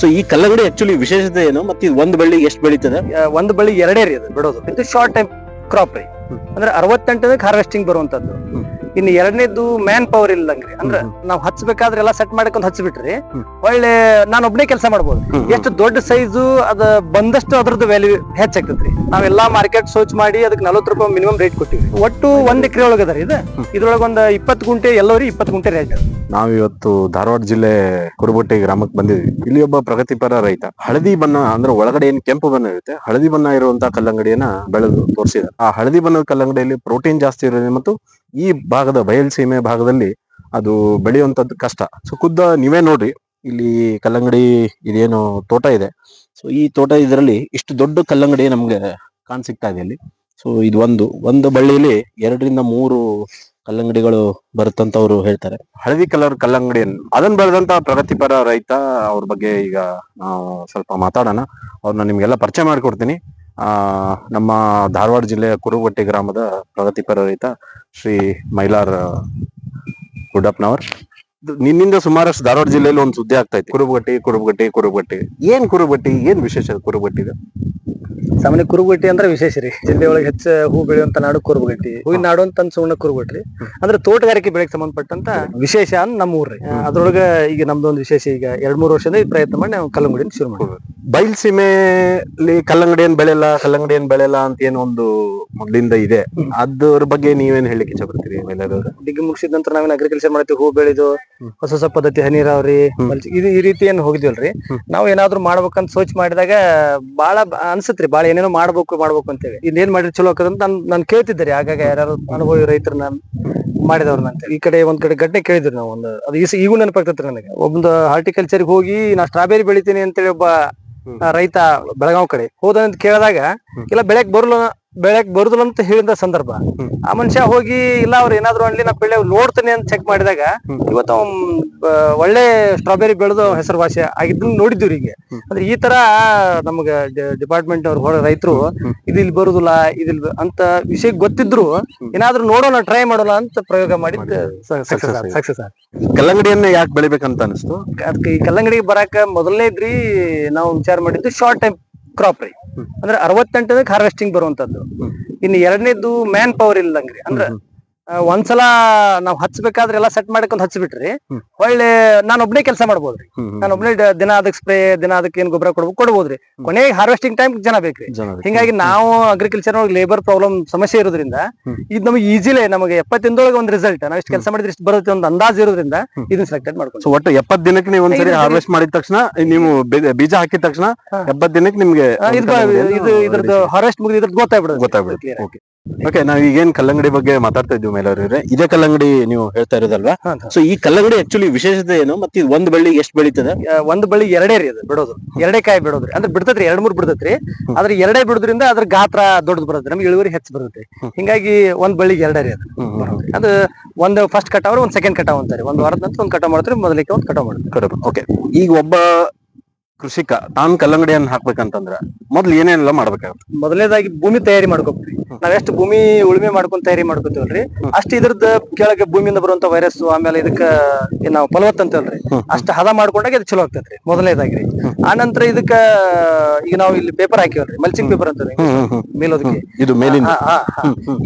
So ಈ ಕಲ್ಲಂಗಡಿ actually ವಿಶೇಷತೆ ಏನು? ಮತ್ತೆ ಒಂದು ಒಂದ್ ಬಳ್ಳಿ ಎಷ್ಟು ಬೆಳೀತದೆ? ಒಂದು ಬಳಿ ಎರಡೇ ರೀ ಅದು ಬಿಡೋದು. ಇದು ಶಾರ್ಟ್ ಟೈಮ್ ಕ್ರಾಪ್ ರೀ. ಅಂದ್ರೆ ಅರವತ್ತೆಂಟದಕ್ಕೆ ಹಾರ್ವೆಸ್ಟಿಂಗ್ ಬರುವಂತದ್ದು. ಇನ್ನು ಎರಡನೇದು ಮ್ಯಾನ್ ಪವರ್ ಇಲ್ಲಂಗ್ರಿ. ಅಂದ್ರೆ ನಾವು ಹಚ್ಬೇಕಾದ್ರೆ ಎಲ್ಲ ಸೆಟ್ ಮಾಡ್ಕೊಂಡ್ ಹಚ್ಬಿಟ್ರಿ. ಹ್ಮ್. ಒಳ್ಳೆ ನಾನು ಒಬ್ಬನೇ ಕೆಲಸ ಮಾಡ್ಬೋದು. ಎಷ್ಟು ದೊಡ್ಡ ಸೈಜು ಅದ ಬಂದಷ್ಟು ಅದ್ರದ್ದು ವ್ಯಾಲ್ಯೂ ಹೆಚ್ಚಾಗ್ತದ್ರಿ ನಾವೆಲ್ಲಾ ಮಾರ್ಕೆಟ್ ಸರ್ಚ್ ಮಾಡಿ ಅದಕ್ಕೆ ನಲ್ವತ್ತು ರೂಪಾಯಿ ಮಿನಿಮಮ್ ರೇಟ್ ಕೊಟ್ಟಿವಿ. ಒಟ್ಟು ಒಂದ್ ಎಕರೆ ಒಳಗದ ರೀ ಇದು. ಇದ್ರೊಳಗೆ ಒಂದ್ ಇಪ್ಪತ್ತು ಗುಂಟೆ ಎಲ್ಲವರಿ ಇಪ್ಪತ್ತು ಗುಂಟೆ ರೇಟ್ ನಾವಿವತ್ತು ಧಾರವಾಡ ಜಿಲ್ಲೆ ಕುರುಬಟ್ಟಿ ಗ್ರಾಮಕ್ಕೆ ಬಂದಿದ್ವಿ. ಇಲ್ಲಿ ಒಬ್ಬ ಪ್ರಗತಿಪರ ರೈತ. ಹಳದಿ ಬಣ್ಣ ಅಂದ್ರೆ ಒಳಗಡೆ ಏನ್ ಕೆಂಪು ಬಣ್ಣ ಇರುತ್ತೆ, ಹಳದಿ ಬಣ್ಣ ಇರುವಂತಹ ಕಲ್ಲಂಗಡಿಯನ್ನ ಬೆಳೆದು ತೋರಿಸಿದ. ಆ ಹಳದಿ ಬಣ್ಣದ ಕಲ್ಲಂಗಡಿಯಲ್ಲಿ ಪ್ರೋಟೀನ್ ಜಾಸ್ತಿ ಇರೋದ್ರಿಂದ ಮತ್ತು ಈ ಭಾಗದ ಬಯಲ್ಸೀಮೆ ಭಾಗದಲ್ಲಿ ಅದು ಬೆಳೆಯುವಂತದ್ದು ಕಷ್ಟ. ಸೊ ಖುದ್ದ ನೀವೇ ನೋಡ್ರಿ, ಇಲ್ಲಿ ಕಲ್ಲಂಗಡಿ ಇದೇನು ತೋಟ ಇದೆ. ಸೊ ಈ ತೋಟ ಇದರಲ್ಲಿ ಇಷ್ಟು ದೊಡ್ಡ ಕಲ್ಲಂಗಡಿ ನಮ್ಗೆ ಕಾಣ್ ಸಿಗ್ತಾ ಇದೆ ಇಲ್ಲಿ. ಸೊ ಇದು ಒಂದು. ಒಂದು ಬಳ್ಳಿಲಿ ಎರಡರಿಂದ ಮೂರು ಕಲ್ಲಂಗಡಿಗಳು ಬರುತ್ತಂತ ಅವರು ಹೇಳ್ತಾರೆ. ಹಳದಿ ಕಲರ್ ಕಲ್ಲಂಗಡಿಯನ್ನು ಅದನ್ನ ಬೆಳೆದಂತ ಪ್ರಗತಿಪರ ರೈತ ಅವ್ರ ಬಗ್ಗೆ ಈಗ ಸ್ವಲ್ಪ ಮಾತಾಡೋಣ. ಅವ್ರನ್ನ ನಿಮ್ಗೆಲ್ಲ ಪರಿಚಯ ಮಾಡಿಕೊಡ್ತೀನಿ. ಆ, ನಮ್ಮ ಧಾರವಾಡ ಜಿಲ್ಲೆಯ ಕುರುಬಟ್ಟಿ ಗ್ರಾಮದ ಪ್ರಗತಿಪರ ರೈತ ಶ್ರೀ ಮೈಲಾರ್ ಗುಡ್ಡಪ್ಪನವರ್. ನಿನ್ನಿಂದ ಸುಮಾರಷ್ಟು ಧಾರವಾಡ ಜಿಲ್ಲೆಯಲ್ಲಿ ಒಂದು ಸುದ್ದಿ ಆಗ್ತಾ ಇತ್ತು. ಕುರುಬಗಟ್ಟಿ ಕುರುಬಗಟ್ಟಿ ಕುರುಬಗಟ್ಟಿ. ಏನ್ ಕುರುಬಟ್ಟಿ ಏನ್ ವಿಶೇಷ ಕುರುಬಟ್ಟಿ ಸಾಮಾನ್ಯ ಕುರುಬಗಟ್ಟಿ ಅಂದ್ರೆ ವಿಶೇಷ ರೀ. ಜಿಲ್ಲೆ ಒಳಗೆ ಹೆಚ್ಚ ಹೂ ಬೆಳೆಯುವಂತ ನಾಡು ಕುರುಬಗಟ್ಟಿ. ಹೂವಿನ ನಾಡು ಅಂತ ಸುಣ್ಣ ಕುರುಬಟ್ರಿ ಅಂದ್ರೆ ತೋಟಗಾರಿಕೆ ಬೆಳೆಗೆ ಸಂಬಂಧಪಟ್ಟಂತ ವಿಶೇಷ ಅಂತ ನಮ್ಮ ಊರ್ರಿ ಅದ್ರೊಳಗ ಈಗ ನಮ್ದೊಂದು ವಿಶೇಷ ಈಗ ಎರಡ್ ಮೂರು ವರ್ಷದಿಂದ ಈ ಪ್ರಯತ್ನ ಮಾಡಿ ನಾವು ಕಲ್ಲಂಗಡಿನ ಶುರು ಮಾಡಿ ಬಯಲ್ಸೀಮೆಯಲ್ಲಿ ಕಲ್ಲಂಗಡಿ ಏನ್ ಬೆಳೆಯಲ್ಲ ಕಲ್ಲಂಗಡಿ ಏನ್ ಬೆಳೆಯಲ್ಲ ಅಂತ ಏನೋ ಒಂದು ಮೊದ್ಲಿಂದ ಇದೆ. ಅದ್ರ ಬಗ್ಗೆ ನೀವೇನ್ ಹೇಳಿಕ್ಕೆ ಇಚ್ಛೆ ಬರ್ತೀರಿ ಡಿಗ್ರಿ ಮುಗಿಸಿದ ನಂತರ ನಾವೇನ್ ಅಗ್ರಿಕಲ್ಚರ್ ಮಾಡ್ತೀವಿ ಹೂ ಬೆಳೆದು. ಹೊಸ ಹೊಸ ಪದ್ಧತಿ ಹನಿ ನೀರಾವರಿ ಮಲ್ಚಿ- ಇದು ಈ ರೀತಿ ಏನ್ ಹೋಗಿದ್ವಲ್ರಿ ನಾವ್ ಏನಾದ್ರು ಮಾಡ್ಬೇಕಂತ ಸೋಚ್ ಮಾಡಿದಾಗ ಬಾಳ ಬ- ಅನ್ಸತ್ರಿ ಬಾಳ ಏನೇನೋ ಮಾಡ್ಬೇಕು ಮಾಡ್ಬೇಕು ಅಂತೇಳಿ. ಏನ್ ಮಾಡಿದ್ರೆ ಚಲೋ ಆಕದಂತ ಅಂತ ನಾನ್ ಕೇಳ್ತಿದ್ದೆ ರೀ ಆಗಾಗ ಯಾರು ಅನುಭವಿ ರೈತರನ್ನ ಮಾಡಿದವ್ರನ್ನ ಅಂತ ಈ ಕಡೆ ಒಂದ್ ಕಡೆ ಘಟನೆ ಕೇಳಿದ್ರು ನಾವು ಒಂದು ಅದು ಈಗ ಈಗೂ ನೆನಪಾಗ್ತೈತ್ರಿ ನನಗೆ. ಒಂದು ಹಾರ್ಟಿಕಲ್ಚರ್ ಹೋಗಿ ನಾ ಸ್ಟ್ರಾಬೆರಿ ಬೆಳಿತೀನಿ ಅಂತೇಳಿ ಒಬ್ಬ ರೈತ ಬೆಳಗಾವ್ ಕಡೆ ಹೋದಂತ ಕೇಳಿದಾಗ ಹ್ಮ್. ಇಲ್ಲ ಬೆಳೆಕ್ ಬರಲ್ಲ ಬೆಳೆಕ್ ಬರುದಿಲ್ಲ ಅಂತ ಹೇಳಿದ ಸಂದರ್ಭ. ಆ ಮನುಷ್ಯ ಹೋಗಿ ಇಲ್ಲ ಅವ್ರ ಏನಾದ್ರು ಅನ್ಲಿ ನಾ ಬೆಳೆ ನೋಡ್ತೇನೆ ಅಂತ ಚೆಕ್ ಮಾಡಿದಾಗ. ಇವತ್ತು ಒಳ್ಳೆ ಸ್ಟ್ರಾಬೆರಿ ಬೆಳೆದು ಭಾಷೆ ಆಗಿದ್ದನ್ನ ನೋಡಿದ್ವಿ ಈಗ. ಅಂದ್ರೆ ಈ ತರ ನಮಗ ಡಿಪಾರ್ಟ್ಮೆಂಟ್ ಅವ್ರು ಹೊರ ರೈತರು ಇಲ್ಲಿ ಬರುದಿಲ್ಲ ಇದಿಲ್ ಅಂತ ವಿಷಯ ಗೊತ್ತಿದ್ರು ಏನಾದ್ರು ನೋಡೋಣ ಟ್ರೈ ಮಾಡೋಣ ಅಂತ ಪ್ರಯೋಗ ಮಾಡಿ ಸಕ್ಸಸ್ ಕಲ್ಲಂಗಡಿಯನ್ನ ಯಾಕೆ ಬೆಳಿಬೇಕಂತ ಅನಿಸ್ತು? ಅದಕ್ಕೆ ಈ ಕಲ್ಲಂಗಡಿಗೆ ಬರಾಕ ಮೊದಲನೇದ್ರಿ ನಾವು ವಿಚಾರ ಮಾಡಿದ್ದು ಶಾರ್ಟ್ ಟೈಮ್ ಕ್ರಾಪ್ ರೀ. ಅಂದ್ರೆ ಅರವತ್ತೆಂಟದಕ್ಕೆ ಹಾರ್ವೆಸ್ಟಿಂಗ್ ಬರುವಂತದ್ದು. ಇನ್ನು ಎರಡನೇದು ಮ್ಯಾನ್ ಪವರ್ ಇಲ್ಲದಂಗ್ರಿ. ಅಂದ್ರೆ ಒಂದ್ಸಲ ನಾವ್ ಹಚ್ಬೇಕಾದ್ರೆ ಎಲ್ಲಾ ಸೆಟ್ ಮಾಡ್ಕೊಂಡ್ ಹಚ್ಬಿಟ್ರಿ. ಒಳ್ಳೆ ನಾನು ಒಬ್ನೇ ಕೆಲಸ ಮಾಡ್ಬೋದ್ರಿ. ನಾನು ಒಬ್ನೇ ದಿನ ಅದಕ್ಕೆ ಸ್ಪ್ರೇ ದಿನ ಅದಕ್ಕೆ ಏನ್ ಗೊಬ್ಬರ ಕೊಡ್ಬೇಕು ಕೊಡ್ಬೋದ್ರಿ. ಕೊನೆಗೆ ಹಾರ್ವೆಸ್ಟಿಂಗ್ ಟೈಮ್ ಜನ ಬೇಕ್ರಿ. ಹಿಂಗಾಗಿ ನಾವು ಅಗ್ರಿಕಲ್ಚರ್ ಲೇಬರ್ ಪ್ರಾಬ್ಲಮ್ ಸಮಸ್ಯೆ ಇರೋದ್ರಿಂದ. ಇದು ನಮಗೆ ಈಸಿಲೇ ನಮಗೆ ಎಪ್ಪತ್ತಿಂದೊಳಗೆ ಒಂದು ರಿಸಲ್ಟ್ ನಾವು ಇಷ್ಟು ಕೆಲಸ ಮಾಡಿದ್ರೆ ಇಷ್ಟು ಬರುತ್ತೆ ಒಂದು ಅಂದಾಜ್ ಇರೋದ್ರಿಂದ ಇದನ್ನ ಸೆಲೆಕ್ಟೆಡ್ ಮಾಡ್ಕೊಂಡು ಒಟ್ಟು ಎಪ್ಪತ್ ದಿನಕ್ಕೆ ನೀವು ಒಂದ್ಸರಿ ಹಾರ್ವೆಸ್ಟ್ ಮಾಡಿದ ತಕ್ಷಣ ನೀವು ಬೀಜ- ಹಾಕಿದ ತಕ್ಷಣ. ಎಪ್ಪತ್ ದಿನಕ್ಕೆ ನಿಮ್ಗೆ ಇದು ಇದು ಇದ್ರದ್ದು ಹಾರ್ವೆಸ್ಟ್ ಮುಗಿದ ಇದ್ರದ್ದು ಗೊತ್ತಾಗ್ಬಿಡುತ್ತೆ ಗೊತ್ತಾಗ್ಬಿಡುತ್ತೆ. ಓಕೆ ನಾವು ಈಗೇನ್ ಕಲ್ಲಂಗಡಿ ಬಗ್ಗೆ ಮಾತಾಡ್ತಾ ಇದ್ವಿ ಮೇಲವ್ರೆ ಇದೇ ಕಲ್ಲಂಗಡಿ ನೀವು ಹೇಳ್ತಾ ಇರೋದಲ್ವಾ. ಸೊ ಈ ಕಲ್ಲಂಗಡಿ ಆಕ್ಚುಲಿ ವಿಶೇಷತೆ ಏನು? ಮತ್ತೆ ಇದು ಒಂದ್ ಬಳ್ಳಿ ಎಷ್ಟು ಬೆಳೀತದೆ? ಒಂದ್ ಬಳ್ಳಿ ಎರಡೇ ರೀ ಅದು ಬಿಡೋದು. ಎರಡೇ ಕಾಯಿ ಬಿಡೋದ್ರಿ. ಅಂದ್ರೆ ಬಿಡ್ತೈತ್ರಿ ಎರಡ್ ಮೂರ್ ಬಿಡ್ತೈತ್ರಿ. ಆದ್ರೆ ಎರಡೇ ಬಿಡೋದ್ರಿಂದ ಅದ್ರ ಗಾತ್ರ ದೊಡ್ಡದು ಬರುತ್ತೆ. ನಮ್ಗೆ ಇಳುವರಿ ಹೆಚ್ಚು ಬರುತ್ತೆ. ಹಿಂಗಾಗಿ ಒಂದ್ ಬಳ್ಳಿಗೆ ಎರಡೇ ರೀ ಅದು. ಅದು ಒಂದು ಫಸ್ಟ್ ಕಟಾವ್ ಒಂದ್ ಸೆಕೆಂಡ್ ಕಟಾವ್ ಅಂತಾರೆ. ಒಂದ್ ವಾರದ ನಂತರ ಒಂದ್ ಕಟಾವ್ ಮಾಡ್ತಾರೆ ಮೊದಲಿಗೆ ಒಂದ್ ಕಟಾವ್ ಮಾಡ್ತಾರೆ ಓಕೆ ಈಗ ಒಬ್ಬ ಕೃಷಿಕ ತಾನ್ ಕಲ್ಲಂಗಡಿಯನ್ನ ಹಾಕ್ಬೇಕಂತಂದ್ರ ಮೊದ್ಲು ಏನೇನೆಲ್ಲ ಮಾಡ್ಬೇಕಾಗುತ್ತೆ? ಮೊದಲನೇದಾಗಿ ಭೂಮಿ ತಯಾರಿ ಮಾಡ್ಕೋಬೇಕ್ರಿ. ನಾವ್ ಎಷ್ಟು ಭೂಮಿ ಉಳುಮೆ ಮಾಡ್ಕೊಂಡ್ ತಯಾರಿ ಮಾಡ್ಕೋತೀವಲ್ರಿ. ಅಷ್ಟು ಇದ್ರದ್ದು ಕೆಳಗೆ ಭೂಮಿಯಿಂದ ಬರುವಂತ ವೈರಸ್ ಆಮೇಲೆ ಇದಕ್ಕ ಏನ್ ನಾವು ಫಲವತ್ತ ಅಂತೇಳ್ರಿ. ಅಷ್ಟು ಹದ ಮಾಡ್ಕೊಂಡಾಗ ಇದು ಚಲೋ ಆಗ್ತೈತ್ರಿ ಮೊದಲನೇದಾಗಿ. ರೀ ಹ್ಮ್. ಆ ನಂತರ ಇದಕ್ಕ ಈಗ ನಾವು ಇಲ್ಲಿ ಪೇಪರ್ ಹಾಕಿವಲ್ರಿ ಮಲ್ಚಿಂಗ್ ಪೇಪರ್ ಅಂತ. ಮೇಲೋದಕ್ಕೆ. ಇದು.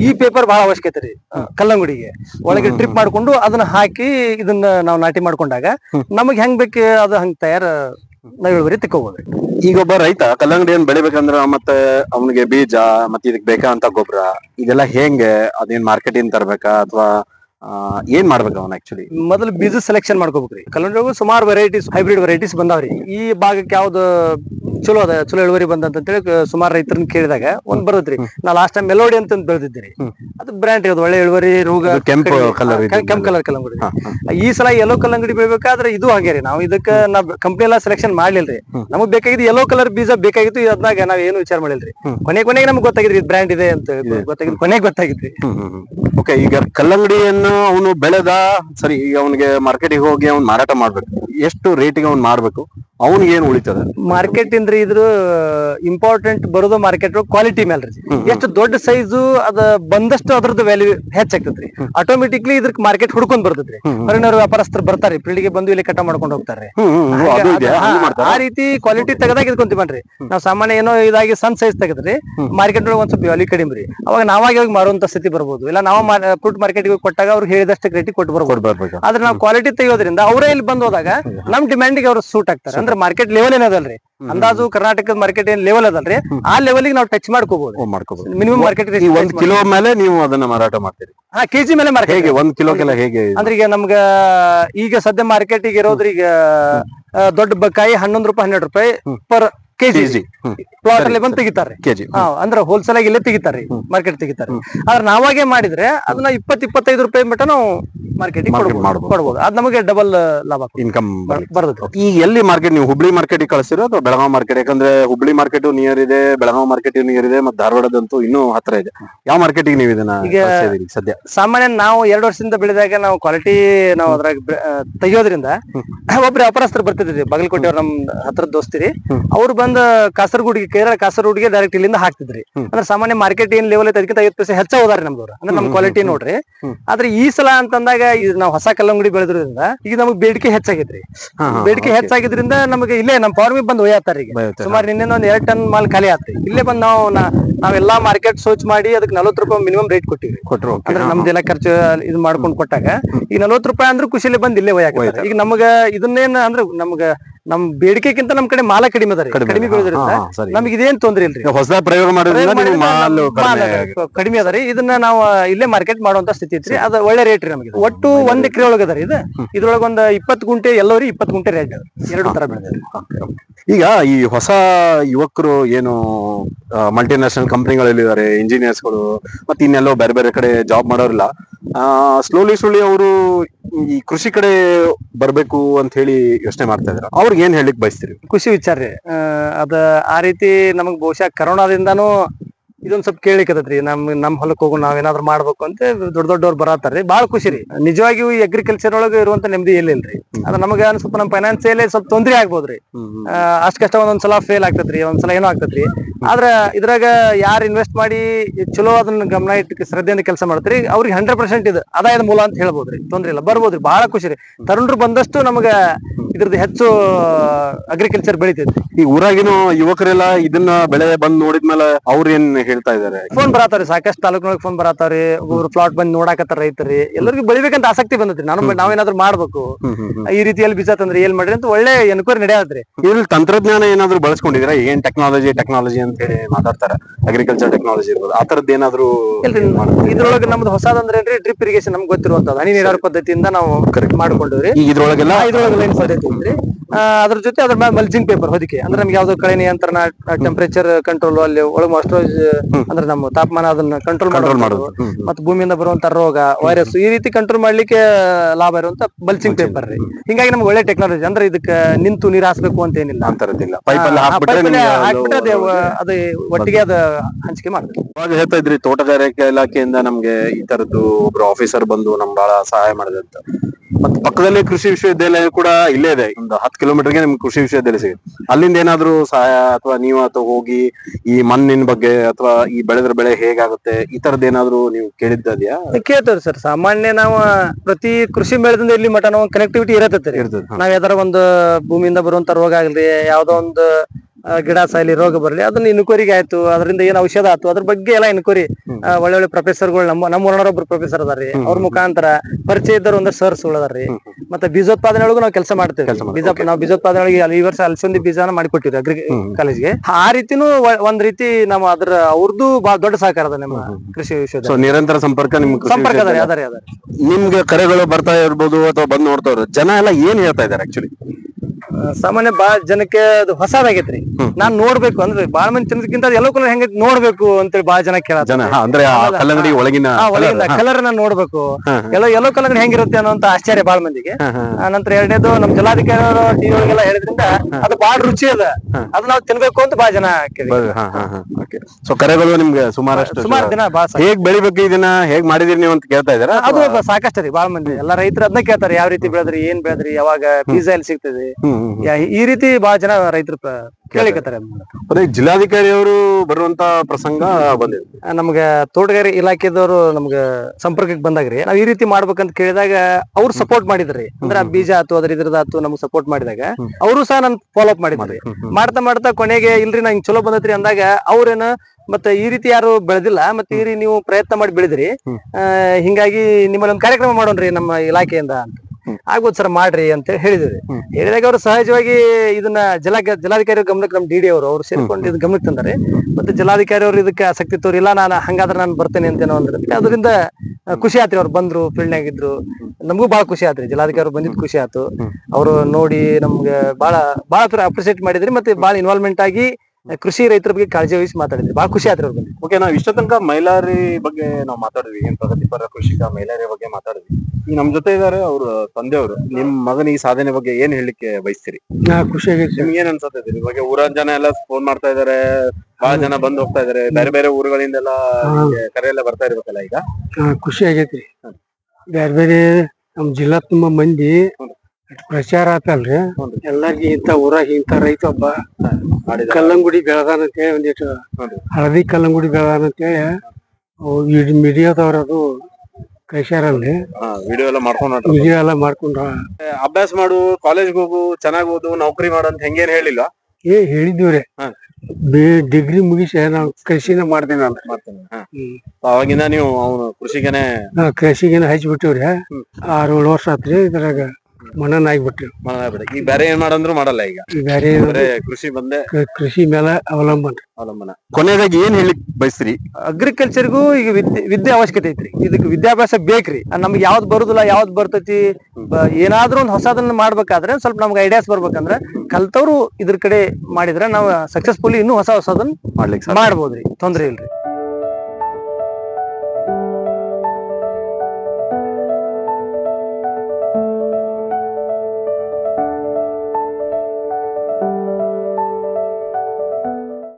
ಈ ಪೇಪರ್ ಬಹಳ ಅವಶ್ಯಕತೆ ರೀ ಕಲ್ಲಂಗುಡಿಗೆ. ಒಳಗೆ ಟ್ರಿಪ್ ಮಾಡ್ಕೊಂಡು ಅದನ್ನ ಹಾಕಿ ಇದನ್ನ ನಾವು ನಾಟಿ ಮಾಡ್ಕೊಂಡಾಗ ನಮಗ್ ಹೆಂಗ್ ಬೇಕು ಅದು ಹಂಗ್ ತಯಾರ ನಾವ್ ಇಳುವರಿ ತಿಕ್ಕೋಬಹುದು ಈಗ ಒಬ್ಬ ರೈತ ಕಲ್ಲಂಗಡಿ ಏನ್ ಬೆಳಿಬೇಕಂದ್ರ ಮತ್ತೆ ಅವನಿಗೆ ಬೀಜ, ಮತ್ತೆ ಇದಕ್ ಬೇಕಾದಂತ ಗೊಬ್ಬರ ಇದೆಲ್ಲ ಹೆಂಗೆ, ಅದೇನ್ ಮಾರ್ಕೆಟಿಂದ ತರ್ಬೇಕಾ, ಅಥವಾ ಏನ್ ಮಾಡ್ಬೇಕು ಅವನ್ ಆಕ್ಚುಲಿ ಮೊದಲು ಬೀಜ ಸೆಲೆಕ್ಷನ್ ಮಾಡ್ಕೋಬೇಕ್ರಿ. ಕಲ್ಲಂಗಡಿ ಸುಮಾರು ವೆರೈಟೀಸ್ ಹೈಬ್ರಿಡ್ ವೆರೈಟೀಸ್ ಬಂದಾವ್ರಿ. ಈ ಭಾಗಕ್ಕೆ ಯಾವ್ದು ಚಲೋ ಅದ ಚಲೋ ಇಳುವರಿ ಬಂದಂತ ಅಂತೇಳಿ ಸುಮಾರು ರೈತರನ್ನ ಕೇಳಿದಾಗ ಒಂದ್ ಬರೋದ್ರಿ ನಾ ಲಾಸ್ಟ್ ಟೈಮ್ ಮೆಲೋಡಿ ಅಂತ ಬೆಳೆದಿದ್ದೀರಿ. ಅದು ಬ್ರ್ಯಾಂಡ್ ಇರೋದು ಒಳ್ಳೆ ಇಳುವರಿ ರೋಗ ಕೆಂಪು. ಇದೆ. ಕೆಂಪ್ ಕಲರ್ ಕಲ್ಲಂಗಡಿ. ಈ ಸಲ ಯೆಲ್ಲೋ ಕಲ್ಲಂಗಡಿ ಬೆಳಬೇಕಾದ್ರೆ ಇದು ಹಾಗೆ ರೀ. ನಾವು ಇದಕ್ಕೆ ನಾವ್ ಕಂಪ್ನಿ ಎಲ್ಲ ಸೆಲೆಕ್ಷನ್ ಮಾಡ್ಲಿಲ್ರಿ. ನಮಗ್ ಬೇಕಾಗಿದ್ದು ಯೆಲ್ಲೋ ಕಲರ್ ಬೀಜ ಬೇಕಾಗಿತ್ತು ಅದ್ನಾಗ ನಾವ್ ಏನು ವಿಚಾರ ಮಾಡಿಲ್ರಿ. ಕೊನೆ ಕೊನೆಗೆ ನಮ್ಗೆ ಗೊತ್ತಾಗಿದ್ರಿ ಬ್ರ್ಯಾಂಡ್ ಇದೆ ಅಂತ ಗೊತ್ತಾಗಿದ್ ಕೊನೆಗೆ ಗೊತ್ತಾಗಿದ್ರಿ. ಓಕೆ ಈಗ ಕಲ್ಲಂಗಡಿಯನ್ನು ಅವನು ಬೆಳೆದ ಸರಿ ಈಗ ಅವನಿಗೆ ಮಾರ್ಕೆಟಿಗೆ ಹೋಗಿ ಅವ್ನು ಮಾರಾಟ ಮಾಡ್ಬೇಕು. ಎಷ್ಟು ರೇಟಿಗೆ ಅವ್ನು ಮಾರ್ಬೇಕು? ಅವನಿಗೆ ಏನ್ ಉಳಿತದ? ಮಾರ್ಕೆಟ್ ಇಂದ್ರಿ ಇದ್ರ ಇಂಪಾರ್ಟೆಂಟ್ ಬರೋದು ಮಾರ್ಕೆಟ್ ಕ್ವಾಲಿಟಿ ಮೇಲ್ರಿ. ಎಷ್ಟು ದೊಡ್ಡ ಸೈಜು ಅದ ಬಂದಷ್ಟು ಅದ್ರದ್ದು ವ್ಯಾಲ್ಯೂ ಹೆಚ್ಚಾಗ್ತದ್ರಿ. ಆಟೋಮೆಟಿಕ್ಲಿ ಇದ್ರ ಮಾರ್ಕೆಟ್ ಹುಡ್ಕೊಂಡ್ ಬರ್ತದ್ರಿ. ಹೊರಗಿನವ್ರು ವ್ಯಾಪಾರಸ್ಥರು ಬರ್ತಾರೆ ಫೀಲ್ಡ್ಗೆ ಬಂದು ಇಲ್ಲಿ ಕಟ್ಟ ಮಾಡ್ಕೊಂಡು ಹೋಗ್ತಾರೆ. ಆ- ರೀತಿ ಕ್ವಾಲಿಟಿ ತೆಗದಾಗ ಇದ್ಕೊಂತೀವಿ ಬನ್ರಿ ನಾವ್ ಸಾಮಾನ್ಯ ಏನೋ ಇದಾಗಿ ಸಣ್ಣ ಸೈಜ್ ತೆಗದ್ರಿ ಮಾರ್ಕೆಟ್ ಒಳಗೆ ಒಂದ್ ಸ್ವಲ್ಪ ವ್ಯಾಲ್ಯೂ ಕಡಿಮೆ ರೀ. ಅವಾಗ ನಾವಾಗಿ ಹೋಗಿ ಮಾರುವಂತ ಸ್ಥಿತಿ ಬರ್ಬೋದು. ಇಲ್ಲ ನಾವ್ ಫ್ರೂಟ್ ಮಾರ್ಕೆಟ್ ಕೊಟ್ಟಾಗ ಅವ್ರು ಹೇಳಿದಷ್ಟು ರೇಟಿಗೆ ಕೊಟ್ಟು ಬರ್ಬೋದು. ಆದ್ರೆ ನಾವು ಕ್ವಾಲಿಟಿ ತೆಗೆಯೋದ್ರಿಂದ ಅವರೇ ಇಲ್ಲಿ ಬಂದ್ ಹೋದಾಗ ನಮ್ ಡಿಮ್ಯಾಂಡಿಗೆ ಅವ್ರು ಸೂಟ್ ಆಗ್ತಾರೆ. ಅಂದ್ರೆ ಮಾರ್ಕೆಟ್ ಲೆವೆಲ್ ಏನದಲ್ರಿ? ಅಂದಾಜು ಕರ್ನಾಟಕದ ಮಾರ್ಕೆಟ್ ಏನ್ ಲೆವೆಲ್ ಅದಲ್ರಿ? ಆ ಲೆವೆಲ್ಗೆ ನಾವು ಟಚ್ ಮಾಡ್ಕೋಬಹುದು ಮಿನಿಮಮ್ ಮಾರ್ಕೆಟ್ ಒಂದ್ ಕಿಲೋ ಮೇಲೆ ನೀವು ಅದನ್ನ ಮಾರಾಟ ಮಾಡ್ತೀರಿ. ಹಾ ಕೆಜಿ ಮೇಲೆ ಮಾರ್ಕೆಟ್ ಹೇಗೆ ಒಂದ್ ಕಿಲೋಗೆಲ್ಲ ಹೇಗೆ ಅಂದ್ರೆ ಈಗ ನಮ್ಗ ಈಗ ಸದ್ಯ ಮಾರ್ಕೆಟ್ ಈಗ ಇರೋದ್ರಿ ಈಗ ದೊಡ್ಡ ಬಕಾಯಿ ಹನ್ನೊಂದು ರೂಪಾಯಿ ಹನ್ನೆರಡು ರೂಪಾಯಿ ಪರ್ ಕೆಜಿ ಪ್ಲಾಟ್ ಅಲ್ಲಿ ಬಂದ್ ತೆಗಿತಾರೆ. ಅಂದ್ರೆ ಹೋಲ್ಸೇಲ್ ಆಗಿ ಇಲ್ಲೇ ತೆಗಿತಾರೆ ಮಾರ್ಕೆಟ್ ತೆಗಿತಾರೆ. ಆದ್ರೆ ನಾವಾಗೆ ಮಾಡಿದ್ರೆ ಅದನ್ನ ಇಪ್ಪತ್ ಇಪ್ಪತ್ತೈದು ರೂಪಾಯಿ ಮಟ್ಟ ನಾವು ಮಾರ್ಕೆಟ್ ಕೊಡಬಹುದು ಅದ್ ನಮಗೆ ಡಬಲ್ ಲಾಭ ಇನ್ಕಮ್ ಬರ್ತದೆ. ಈ ಎಲ್ಲಿ ಮಾರ್ಕೆಟ್ ನೀವು ಹುಬ್ಳಿ ಮಾರ್ಕೆಟ್ ಕಳಿಸಿರೋ ಅಥವಾ ಬೆಳಗಾವ್ ಮಾರ್ಕೆಟ್ ಯಾಕಂದ್ರೆ ಹುಬ್ಳಿ ಮಾರ್ಕೆಟ್ ನಿಯರ್ ಇದೆ ಬೆಳಗಾವ್ ಮಾರ್ಕೆಟ್ ನಿಯರ್ ಇದೆ ಮತ್ತೆ ಧಾರವಾಡದಂತೂ ಇನ್ನೂ ಹತ್ರ ಇದೆ. ಯಾವ ಮಾರ್ಕೆಟ್ ನೀವು ಇದನ್ನ ಸದ್ಯ? ಸಾಮಾನ್ಯ ನಾವು ಎರಡು ವರ್ಷದಿಂದ ಬೆಳೆದಾಗ ನಾವು ಕ್ವಾಲಿಟಿ ನಾವು ಅದ್ರಾಗ ತೆಗಿಯೋದ್ರಿಂದ ಒಬ್ರು ವ್ಯಾಪಾರಸ್ಥರು ಬರ್ತಿದ್ರಿ ಬಾಗಲಕೋಟೆ ಅವ್ರ ನಮ್ ಹತ್ರ ದೋಸ್ತಿರಿ ಅವ್ರು ಬಂದ ಕಾಸರಗೋಡಿಗೆ ಕೇರಳ ಕಾಸರಗೋಡಿಗೆ ಡೈರೆಕ್ಟ್ ಇಲ್ಲಿಂದ ಹಾಕ್ತಿದ್ರಿ. ಅಂದ್ರೆ ಸಾಮಾನ್ಯ ಮಾರ್ಕೆಟ್ ಏನ್ ಲೆವೆಲ್ ಐತೆ ಅದಕ್ಕಿಂತ ಐವತ್ತು ಪೈಸೆ ಹೆಚ್ಚ ಹೋದಾರಿ ನಮ್ದವ್ರು. ಅಂದ್ರೆ ನಮ್ ಕ್ವಾಲಿಟಿ ನೋಡ್ರಿ. ಆದ್ರೆ ಈ ಸಲ ಅಂತಂದಾಗ ಇದು ನಾವು ಹೊಸ ಕಲ್ಲಂಗಡಿ ಬೆಳೆದ್ರಿಂದ ಈಗ ನಮಗ್ ಬೇಡಿಕೆ ಹೆಚ್ಚಾಗಿದ್ರಿ ಬೇಡಿಕೆ ಹೆಚ್ಚಾಗಿದ್ರಿಂದ ನಮಗೆ ಇಲ್ಲೇ ನಮ್ ಫಾರ್ಮಿಗೆ ಬಂದು ಒಯ್ಯತ್ತಾರ ಈಗ. ಸುಮಾರು ನಿನ್ನೆ ಒಂದ್ ಎರಡ್ ಟನ್ ಮಾಲ್ ಖಾಲಿ ಆತ್ರಿ. ಇಲ್ಲೇ ಬಂದ್ ನಾವು ನಾವೆಲ್ಲಾ ಮಾರ್ಕೆಟ್ ಸರ್ಚ್ ಮಾಡಿ ಅದಕ್ಕೆ ನಲ್ವತ್ತು ರೂಪಾಯಿ ಮಿನಿಮಮ್ ರೇಟ್ ಕೊಟ್ಟಿವಿ ಕೊಟ್ರು. ಅಂದ್ರೆ ನಮ್ದೆಲ್ಲ ಖರ್ಚು ಇದು ಮಾಡ್ಕೊಂಡ್ ಕೊಟ್ಟಾಗ ಈಗ ನಲ್ವತ್ತು ರೂಪಾಯಿ ಅಂದ್ರೆ ಖುಷಿಲಿ ಬಂದ್ ಇಲ್ಲೇ ಒಯ್ಯಾಕ ಈಗ ನಮಗ ಇದನ್ನೇನ್ ಅಂದ್ರೆ ನಮ್ಗ ನಮ್ ಬೇಡಿಕೆಗಿಂತ ನಮ್ ಕಡೆ ಮಾಲ ಕಡಿಮೆ ಅದ ಕಡಿಮೆ ಬೀಳೋದ್ರಿಂದ. ನಮ್ಗೆ ಇದೇನ್ ತೊಂದ್ರೆ ಇಲ್ರಿ. ಹೊಸ ಪ್ರಯೋಗ ಮಾಡೋದ್ರಿಂದ ಕಡಿಮೆ ಅದ, ರೀ. ಇದನ್ನ ನಾವು ಇಲ್ಲೇ ಮಾರ್ಕೆಟ್ ಮಾಡುವಂತ ಸ್ಥಿತಿ ಐತ್ರಿ. ಅದ ಒಳ್ಳೆ ರೇಟ್ ರೀ ನಮಗೆ ಒಟ್ಟು ಒಂದ್ ಎಕರೆ ಒಳಗ ಅದ ರೀ ಇದು. ಇದ್ರೊಳಗ ಒಂದ್ ಇಪ್ಪತ್ ಗುಂಟೆ ಎಲ್ಲೋರಿ ಇಪ್ಪತ್ ಗುಂಟೆ ರೇಟ್ ಎರಡು ತರ ಬೆಳೆದ ಈಗ ಈ ಹೊಸ ಯುವಕರು ಏನು ಮಲ್ಟಿನ್ಯಾಷನಲ್ ಕಂಪ್ನಿಗಳಲ್ಲಿ ಇದಾರೆ ಇಂಜಿನಿಯರ್ಸ್ಗಳು ಮತ್ತೆ ಇನ್ನೆಲ್ಲೋ ಬೇರೆ ಬೇರೆ ಕಡೆ ಜಾಬ್ ಮಾಡೋರಿಲ್ಲ. ಸ್ಲೋಲಿ ಸ್ಲೋಲಿ ಅವರು ಈ ಕೃಷಿ ಕಡೆ ಬರ್ಬೇಕು ಅಂತ ಹೇಳಿ ಯೋಚನೆ ಮಾಡ್ತಾ ಇದ್ರ. ಅವ್ರಿಗೆ ಏನ್ ಹೇಳಿಕ್ ಬಯಸ್ತೀರಿ? ಖುಷಿ ವಿಚಾರ ರೀ ಅದ ಆ ರೀತಿ ನಮಗ್ ಬಹುಶಃ ಕರೋನಾದಿಂದಾನು ಇದೊಂದ್ ಸ್ವಲ್ಪ ಕೇಳಿಕತೈತ್ರಿ ನಮ್ ನಮ್ ಹೊಲಕ್ ಹೋಗು ನಾವ್ ಏನಾದ್ರು ಮಾಡ್ಬೇಕು ಅಂತ ದೊಡ್ಡ ದೊಡ್ಡವ್ರು ಬರತ್ತಾರ್ರಿ. ಬಾಳ ಖುಷಿ ರೀ. ನಿಜವಾಗಿಯೂ ಈ ಅಗ್ರಿಕಲ್ಚರ್ ಒಳಗ ಇರುವಂತ ನೆಮ್ಮದಿ ಎಲ್ಲಿಲ್ರಿ? ಅದ ನಮಗ ಸ್ವಲ್ಪ ನಮ್ ಫೈನಾನ್ಸಿಯಲ್ ಸ್ವಲ್ಪ ತೊಂದ್ರೆ ಆಗ್ಬೋದ್ರಿ. ಅಷ್ಟ್ ಕಷ್ಟ ಒಂದೊಂದ್ಸಲ ಫೇಲ್ ಆಗ್ತದ್ರಿ ಒಂದ್ಸಲ ಏನೋ ಆಗ್ತತ್ರಿ. ಆದ್ರ ಇದ್ರಾಗ ಯಾರು ಇನ್ವೆಸ್ಟ್ ಮಾಡಿ ಚಲೋ ಅದನ್ನ ಗಮನ ಇಟ್ಟು ಶ್ರದ್ಧೆಯಿಂದ ಕೆಲಸ ಮಾಡ್ತೀರಿ ಅವ್ರಿಗೆ ಹಂಡ್ರೆಡ್ ಪರ್ಸೆಂಟ್ ಇದು ಅದಾಯದ ಮೂಲ ಅಂತ ಹೇಳ್ಬೋದ್ರಿ. ತೊಂದ್ರೆ ಇಲ್ಲ ಬರ್ಬೋದ್ರಿ ಬಹಳ ಖುಷಿ ರೀ. ತರುಣರು ಬಂದಷ್ಟು ನಮಗ ಇದ್ರದ್ದು ಹೆಚ್ಚು ಅಗ್ರಿಕಲ್ಚರ್ ಬೆಳಿತೈತಿ ಈ ಊರಾಗಿನ ಯುವಕರೆಲ್ಲ ಇದನ್ನ ಬೆಳೆ ಬಂದ್ ನೋಡಿದ್ಮೇಲೆ ಅವ್ರ ಏನ್ ಹೇಳ್ತಾ ಇದಾರೆ ಫೋನ್ ಬರತಾವ್ರಿ ಸಾಕಷ್ಟು ತಾಲೂಕಿನೊಳಗೆ ಫೋನ್ ಬರತಾವ್ರಿ. ಒಬ್ಬರು ಪ್ಲಾಟ್ ಬಂದ್ ನೋಡಾಕತ್ತಾರ ರೈತರಿ. ಎಲ್ಲರಿಗೂ ಬೆಳಿಬೇಕಂತ ಆಸಕ್ತಿ ಬಂದತ್ರಿ ನಾನು ನಾವೇನಾದ್ರು ಮಾಡ್ಬೇಕು. ಈ ರೀತಿಯಲ್ಲಿ ಬೀಜ ತಂದ್ರೆ ಏನ್ ಮಾಡ್ರಿ ಅಂತ ಒಳ್ಳೆ ಎನ್ಕ್ವೈರಿ ನಡೆಯತ್ರಿ ಇಲ್ಲಿ ತಂತ್ರಜ್ಞಾನ ಏನಾದ್ರು ಬಳಸ್ಕೊಂಡಿದ್ರ ಏನ್ ಟೆಕ್ನಾಲಜಿ ಟೆಕ್ನಾಲಜಿ ಅಂತ ಹೇಳಿ ಮಾತಾಡ್ತಾರೆ. ಅಗ್ರಿಕಲ್ಚರ್ ಟೆಕ್ನಾಲಜಿ ಇರ್ಬೋದು. ಆ ತರದ್ ಏನಾದ್ರು ಇದ್ರೊಳಗೆ ನಮ್ದು ಹೊಸದಂದ್ರೆ ಏನ್ರಿ ಡ್ರಿಪ್ ಇರಿಗೇಷನ್ ನಮ್ಗೆ ಗೊತ್ತಿರುವಂತದ್ದು ಹನಿ ನೀರಾವರಿ ಪದ್ಧತಿಯಿಂದ ನಾವು ಕರೆಕ್ಟ್ ಈಗ ಇದ್ರೊಳಗೆಲ್ಲ ಇದ್ರೊಳಗೆ ಏನ್ ಪದ್ಧತಿ ಆ, ಅದ್ರ ಜೊತೆ ಅದ್ರ ಮೇಲೆ ಮಲ್ಚಿಂಗ್ ಪೇಪರ್ ಹೊದಿಕೆ. ಅಂದ್ರೆ ನಮ್ಗೆ ಯಾವ್ದೋ ಕಳೆ ನಿಯಂತ್ರಣ ಟೆಂಪರೇಚರ್ ಕಂಟ್ರೋಲ್ ಅಲ್ಲಿ ಒಳಗೆ ಮಾಸ್ಟ್ರೋಜ್ ಅಂದ್ರೆ ನಮ್ಮ ತಾಪಮಾನ ಅದನ್ನ ಕಂಟ್ರೋಲ್ ಮಾಡೋದು. ಮತ್ತೆ ಭೂಮಿಯಿಂದ ಬರುವಂತ ರೋಗ ವೈರಸ್ ಈ ರೀತಿ ಕಂಟ್ರೋಲ್ ಮಾಡ್ಲಿಕ್ಕೆ ಲಾಭ ಇರುವಂತ ಬಲ್ಸಿಂಗ್ ಪೇಪರ್ ರೀ. ಹಿಂಗಾಗಿ ನಮ್ಗೆ ಒಳ್ಳೆ ಟೆಕ್ನಾಲಜಿ ಅಂದ್ರೆ ಇದಕ್ಕೆ ನಿಂತು ನೀರ್ ಹಾಸ್ಬೇಕು ಅಂತ ಏನಿಲ್ಲ. ಹಾಕ್ಬಿಟ್ರೆ ಅದು- ಒಟ್ಟಿಗೆ ಅದ ಹಂಚಿಕೆ ಮಾಡ್ತೀವಿ. ಇವಾಗ ಹೇಳ್ತಾ ಇದ್ರಿ ತೋಟಗಾರಿಕೆ ಇಲಾಖೆಯಿಂದ ನಮ್ಗೆ ಈ ತರದ್ದು ಒಬ್ರು ಆಫೀಸರ್ ಬಂದು ನಮ್ ಬಹಳ ಸಹಾಯ ಮಾಡಿದಂತ. ಮತ್ತೆ ಪಕ್ಕದಲ್ಲಿ ಕೃಷಿ ವಿಶ್ವವಿದ್ಯಾಲಯ ಕೂಡ ಇಲ್ಲೇ ಇದೆ. ಒಂದು ಹತ್ತು ಕಿಲೋಮೀಟರ್ಗೆ ನಿಮ್ಗೆ ಕೃಷಿ ವಿಶ್ವವಿದ್ಯಾಲಯ ಸಿಗುತ್ತೆ. ಅಲ್ಲಿಂದ ಏನಾದ್ರು ಸಹಾಯ ಅಥವಾ ನೀವು ಅಥವಾ ಹೋಗಿ ಈ ಮಣ್ಣಿನ ಬಗ್ಗೆ ಅಥವಾ ಈ ಬೆಳೆದ್ರ ಬೆಳೆ ಹೇಗಾಗುತ್ತೆ ಈ ತರದ್ ಏನಾದ್ರು ನೀವು ಕೇಳಿದ್ದದ್ಯಾ ಕೇಳ್ತೇವ್ರಿ ಸರ್. ಸಾಮಾನ್ಯ ನಾವು ಪ್ರತಿ ಕೃಷಿ ಮೇಳದಿಂದ ಇಲ್ಲಿ ಮಟ ನಾವು ಕನೆಕ್ಟಿವಿಟಿ ಇರತ್ತೆ ಇರ್ತದೆ. ನಾವ್ ಯಾವ್ದಾರ ಒಂದು ಭೂಮಿಯಿಂದ ಬರುವಂತ ರೋಗ ಆಗ್ಲಿ ಯಾವ್ದೋ ಒಂದು ಗಿಡ ಸಾಲಿ ರೋಗ ಬರ್ಲಿ ಅದನ್ನ ಇನ್ಕ್ವರಿಗೆ ಆಯ್ತು ಅದರಿಂದ ಏನ್ ಔಷಧ ಆಯ್ತು ಅದ್ರ ಬಗ್ಗೆ ಎಲ್ಲ ಇನ್ಕ್ವರಿ ಒಳ್ಳೆ ಒಳ್ಳೆ ಪ್ರೊಫೆಸರ್ಗಳು ನಮ್ಮ ನಮ್ಮ ಒಬ್ರು ಪ್ರೊಫೆಸರ್ ಅದಾರಿ ಅವ್ರ ಮುಖಾಂತರ ಪರಿಚಯ ಇದ್ದವ್ರು ಒಂದ್ ಸರ್ಸ್ ಅದಾರ್ರಿ ಮತ್ತೆ ಬೀಜೋತ್ಪಾದನೆ ಒಳಗೂ ನಾವು ಕೆಲಸ ಮಾಡ್ತೇವೆ. ಬೀಜ ನಾವು ಬೀಜೋತ್ಪಾದನೆ ಒಳಗೆ ಅಲ್ಲಿ ಈ ವರ್ಷ ಅಲ್ಸಂದಿ ಬೀಜನ ಮಾಡಿಕೊಟ್ಟಿವಿ ಅಗ್ರಿ ಕಾಲೇಜ್ಗೆ ಆ ರೀತಿನೂ ಒಂದ್ ರೀತಿ ನಮ್ಮ ಅದ್ರ ಅವ್ರದ್ದು ಬಹಳ ದೊಡ್ಡ ಸಹಕಾರ ಅದ ನಮ್ಮ ಕೃಷಿ ವಿಷಯದ ನಿರಂತರ ಸಂಪರ್ಕ ನಿಮ್ ಸಂಪರ್ಕ ಅದಾರೆ ಅದಾರೆ ನಿಮ್ಗೆ ಕರೆಗಳು ಬರ್ತಾ ಇರ್ಬೋದು ಅಥವಾ ಬಂದ್ ನೋಡ್ತಾವ್ರು ಜನ ಎಲ್ಲ ಏನ್ ಹೇಳ್ತಾ ಇದಾರೆ ಆಕ್ಚುಲಿ ಸಾಮಾನ್ಯ ಬಾಳ ಜನಕ್ಕೆ ಅದು ಹೊಸದಾಗೈತ್ರಿ. ನಾನ್ ನೋಡ್ಬೇಕು ಅಂದ್ರೆ ಬಾಳ ಮಂದಿ ತಿನ್ನೋದಕ್ಕಿಂತ ಎಲ್ಲೋ ಕಲರ್ ಹೆಂಗ ನೋಡ್ಬೇಕು ಅಂತೇಳಿ ಬಾಳ ಜನ ಕೇಳ ಜನ ಹಾ, ಅಂದ್ರೆ ಆ ಕಲ್ಲಂಗಡಿ ಒಳಗಿನ ಒಳಗಿಂದ ಕಲರ್ನ ನೋಡ್ಬೇಕು. ಎಲ್ಲೋ ಎಲ್ಲೋ ಕಲರ್ ಹೆಂಗಿರುತ್ತೆ ಅನ್ನೋಂತ ಆಶ್ಚರ್ಯ ಬಾಳ ಮಂದಿಗೆ. ಆ, ನಂತರ ಎರಡನೇದು ನಮ್ ಜಿಲ್ಲಾಧಿಕಾರಿ ಟಿವಿ ಒಳಗೆಲ್ಲ ಹೇಳಿದ್ರಿಂದ ಅದು ಬಾಳ ರುಚಿ ಅದ. ಅದು ನಾವು ತಿನ್ಬೇಕು ಅಂತ ಬಾಳ ಜನ ಕೇಳಿ ಸೊ ಕರೆಗಳು ನಿಮ್ಗೆ ಸುಮಾರಷ್ಟು ಸುಮಾರು ದಿನ ಬಾಳ ಸಾಕು. ಹೇಗ್ ಬೆಳಿಬೇಕು ಇದನ್ನ ಹೇಗ್ ಮಾಡಿದಿರಿ ನೀವು ಅಂತ ಕೇಳ್ತಾ ಇದಾರ ಅದು ಸಾಕಷ್ಟು ರೀ ಬಾಳ ಮಂದಿ. ಎಲ್ಲಾ ರೈತರು ಅದನ್ನ ಕೇಳ್ತಾರೆ ಯಾವ ರೀತಿ ಬೆಳೆದ್ರಿ ಏನ್ ಬೆಳೆದ್ರಿ ಯಾವಾಗ ಬೀಜ ಎಲ್ಲಿ ಸಿಗ್ತದೆ? ಹ್ಮ್. ಯಾ- ಈ ರೀತಿ ಬಹಳ ಜನ ರೈತರು ಕೇಳಿಕತ್ತಾರೆ ಅದೇ ಜಿಲ್ಲಾಧಿಕಾರಿ ಅವರು ಬರುವಂತ ಪ್ರಸಂಗ ಬಂದಿದೆ. ನಮ್ಗ ತೋಟಗಾರಿ ಇಲಾಖೆದವರು ನಮ್ಗ ಸಂಪರ್ಕಕ್ಕೆ ಬಂದಾಗ್ರಿ. ನಾವ್ ಈ ರೀತಿ ಮಾಡ್ಬೇಕಂತ ಕೇಳಿದಾಗ ಅವ್ರು ಸಪೋರ್ಟ್ ಮಾಡಿದ್ರಿ. ಅಂದ್ರೆ ಆ ಬೀಜ ಆತು ಅದ್ರ ಇದ್ರದ ಆತು ನಮ್ಗ್ ಸಪೋರ್ಟ್ ಮಾಡಿದಾಗ. ಅವರು ಸಹ ನನ್ ಫಾಲೋ ಅಪ್ ಮಾಡಿದ್ರಿ. ಮಾಡ್ತಾ ಮಾಡ್ತಾ ಕೊನೆಗೆ ಇಲ್ರಿ ನಂಗೆ ಚಲೋ ಬಂದತ್ರಿ ಅಂದಾಗ ಅವ್ರೇನ ಮತ್ತೆ ಈ ರೀತಿ ಯಾರು ಬೆಳೆದಿಲ್ಲ ಮತ್ತೆ ಈ ರೀತಿ ನೀವು ಪ್ರಯತ್ನ ಮಾಡಿ ಬೆಳೆದ್ರಿ. ಆ, ಹಿಂಗಾಗಿ ನಿಮ್ಮಲ್ಲಿ ಒಂದು ಕಾರ್ಯಕ್ರಮ ಮಾಡೋಣ್ರಿ ನಮ್ಮ ಇಲಾಖೆಯಿಂದ ಅಂತ. ಆಗ್ಬೋದು ಸರ್ ಮಾಡ್ರಿ ಅಂತ ಹೇಳಿದ್ರಿ. ಹೇಳಿದಾಗ ಅವರು ಸಹಜವಾಗಿ ಇದನ್ನ ಜಲ ಜಲಾಧಿಕಾರಿ ಗಮನಕ್ಕೆ ನಮ್ಮ ಡಿ ಡಿ ಅವರು ಅವ್ರು ಸೇರ್ಕೊಂಡು ಇದು ಗಮನಕ್ಕೆ ತಂದಾರೆ. ಮತ್ತೆ ಜಿಲ್ಲಾಧಿಕಾರಿ ಅವರು ಇದಕ್ಕೆ ಆಸಕ್ತಿ ತೋರಿಲ್ಲ ನಾನು ಹಂಗಾದ್ರೆ ನಾನು ಬರ್ತೇನೆ ಅಂತೇನೋ ಅಂದ್ರೆ ಅದರಿಂದ ಖುಷಿ ಆತ್ರಿ ಅವ್ರು ಬಂದ್ರು ಫೀಲ್ಡ್ನಾಗ ಇದ್ರು ನಮಗೂ ಬಹಳ ಖುಷಿ ಆತ್ರಿ ಜಿಲ್ಲಾಧಿಕಾರಿ ಬಂದಿದ್ದು ಬಂದಿದ್ ಖುಷಿ ಆಯ್ತು. ಅವರು ನೋಡಿ ನಮ್ಗೆ ಬಹಳ ಬಹಳ ಅಪ್ರಿಸಿಯೇಟ್ ಮಾಡಿದ್ರಿ ಮತ್ತೆ ಬಹಳ ಇನ್ವಾಲ್ವ್ಮೆಂಟ್ ಆಗಿ ಕೃಷಿ ರೈತರ ಬಗ್ಗೆ ಕಾಳಜಿ ವಹಿಸಿ ಮಾತಾಡಿದ್ರಿ. ಬಹಳ ಖುಷಿ ಆದ್ರೆ ಅವ್ರಿಗೆ ಓಕೆ ನಾವ್ ಇಷ್ಟ ತನಕ ಮೈಲಾರಿ ಬಗ್ಗೆ ನಾವು ಮಾತಾಡಿದ್ವಿ. ಏನ್ ಪ್ರಗತಿಪರ ಕೃಷಿಕ ಮೈಲಾರಿ ಬಗ್ಗೆ ಮಾತಾಡಿದ್ವಿ. ಈಗ ನಮ್ ಜೊತೆ ಇದಾರೆ ಅವ್ರ ತಂದೆಯವರು. ನಿಮ್ ಮಗನ ಈ ಸಾಧನೆ ಬಗ್ಗೆ ಏನ್ ಹೇಳಲಿಕ್ಕೆ ಬಯಸ್ತೀರಿ? ಖುಷಿ ಆಗೈತಿ ನಿಮ್ಗೆ ಏನ್ ಅನ್ಸತ್ತೆ ಇದ್ರ ಬಗ್ಗೆ? ಊರ ಜನ ಎಲ್ಲ ಫೋನ್ ಮಾಡ್ತಾ ಇದಾರೆ ಬಹಳ ಜನ ಬಂದ್ ಹೋಗ್ತಾ ಇದಾರೆ. ಬೇರೆ ಬೇರೆ ಊರುಗಳಿಂದೆಲ್ಲ ಎಲ್ಲಾ ಕರೆ ಎಲ್ಲ ಬರ್ತಾ ಇರ್ಬೇಕಲ್ಲ ಈಗ? ಖುಷಿ ಆಗೈತ್ರಿ ಬೇರೆ ಬೇರೆ ನಮ್ ಜಿಲ್ಲಾ ತುಂಬಾ ಮಂದಿ. ಪ್ರಚಾರ ಆತಲ್ರಿ. ಎಲ್ಲಾರ್ಗಿ ಇಂತ ಊರಾಗ ಇಂತ ರೈತ ಒಬ್ಬ. ಕಲ್ಲಂಗುಡಿ ಬೆಳದಾನ ಅಂತ ಹೇಳಿ ಒಂದಿಟ್ಟು ಹಳದಿ ಕಲ್ಲಂಗುಡಿ ಬೆಳದಾನ ಅಂತ ಹೇಳಿ ಮೀಡಿಯಾದವ್ರ ಅದು ಕಳ್ಸ್ಯಾರಲ್ರಿ ವಿಡಿಯೋ ಎಲ್ಲ ಮಾಡ್ಕೊಂಡು. ವಿಡಿಯೋ ಎಲ್ಲ ಮಾಡ್ಕೊಂಡ್ರ ಅಭ್ಯಾಸ ಮಾಡು ಕಾಲೇಜ್ಗೆ ಹೋಗು ಚೆನ್ನಾಗಿ ಓದು ನೌಕರಿ ಮಾಡು ಅಂತ ಹೆಂಗೇನ್ ಹೇಳಿಲ್ಲ ಏ ಹೇಳಿದ್ವಿರಿ ಹಾ. ಬಿ ಡಿಗ್ರಿ ಮುಗಿಸಿ ನಾವು ಕೃಷಿನ ಮಾಡ್ತೀನಿ ಅಂತ. ಅವಾಗಿಂದ ನೀವು ಅವನು ಕೃಷಿಗೆನೆ ಹಚ್ಚಿಬಿಟ್ಟಿವ್ರಿ ಕೃಷಿಗೇನ ಹಚ್ಬಿಟ್ಟಿವ್ರಿ ಹ್ಮ್. ಏಳು ವರ್ಷ ಆತ್ರಿ ಇದ್ರಾಗ ಮನನ ಆಗ್ಬಿಟ್ರಿ ಈಗ ಬೇರೆ ಏನ್ ಮಾಡಂದ್ರು ಮಾಡಲ್ಲ ಈಗ. ಈ ಬ್ಯಾರೆ ಬರೇ ಕೃಷಿ ಬಂದೆ. ಕ- ಕೃಷಿ ಮೇಲೆ ಅವಲಂಬನ. ಅವಲಂಬನ. ಕೊನೆಯದಾಗಿ ಏನ್ ಹೇಳಿ ಬಯಸ್ರಿ ಅಗ್ರಿಕಲ್ಚರ್ಗೂ ಈಗ ವಿದ್ಯೆ ವಿದ್ಯೆ ಅವಶ್ಯಕತೆ ಐತ್ರಿ. ಇದಕ್ಕೆ ವಿದ್ಯಾಭ್ಯಾಸ ಬೇಕ್ರಿ. ನಮ್ಗೆ ಯಾವ್ದು ಬರುದಿಲ್ಲ ಯಾವ್ದು ಬರ್ತೈತಿ ಏನಾದ್ರು ಏನಾದ್ರೂ ಒಂದ್ ಹೊಸದನ್ನ ಮಾಡ್ಬೇಕಾದ್ರೆ ಸ್ವಲ್ಪ ನಮ್ಗೆ ಐಡಿಯಾಸ್ ಬರ್ಬೇಕಂದ್ರೆ ಕಲ್ತವ್ರು ಇದ್ರ ಕಡೆ ಮಾಡಿದ್ರೆ ನಾವು ಸಕ್ಸಸ್ಫುಲಿ ಇನ್ನೂ ಹೊಸ ಹೊಸದನ್ನ ಮಾಡ್ಲಿಕ್ಕೆ. ಮಾಡ್ಬೋದ್ರಿ. ತೊಂದ್ರೆ ಇಲ್ರಿ.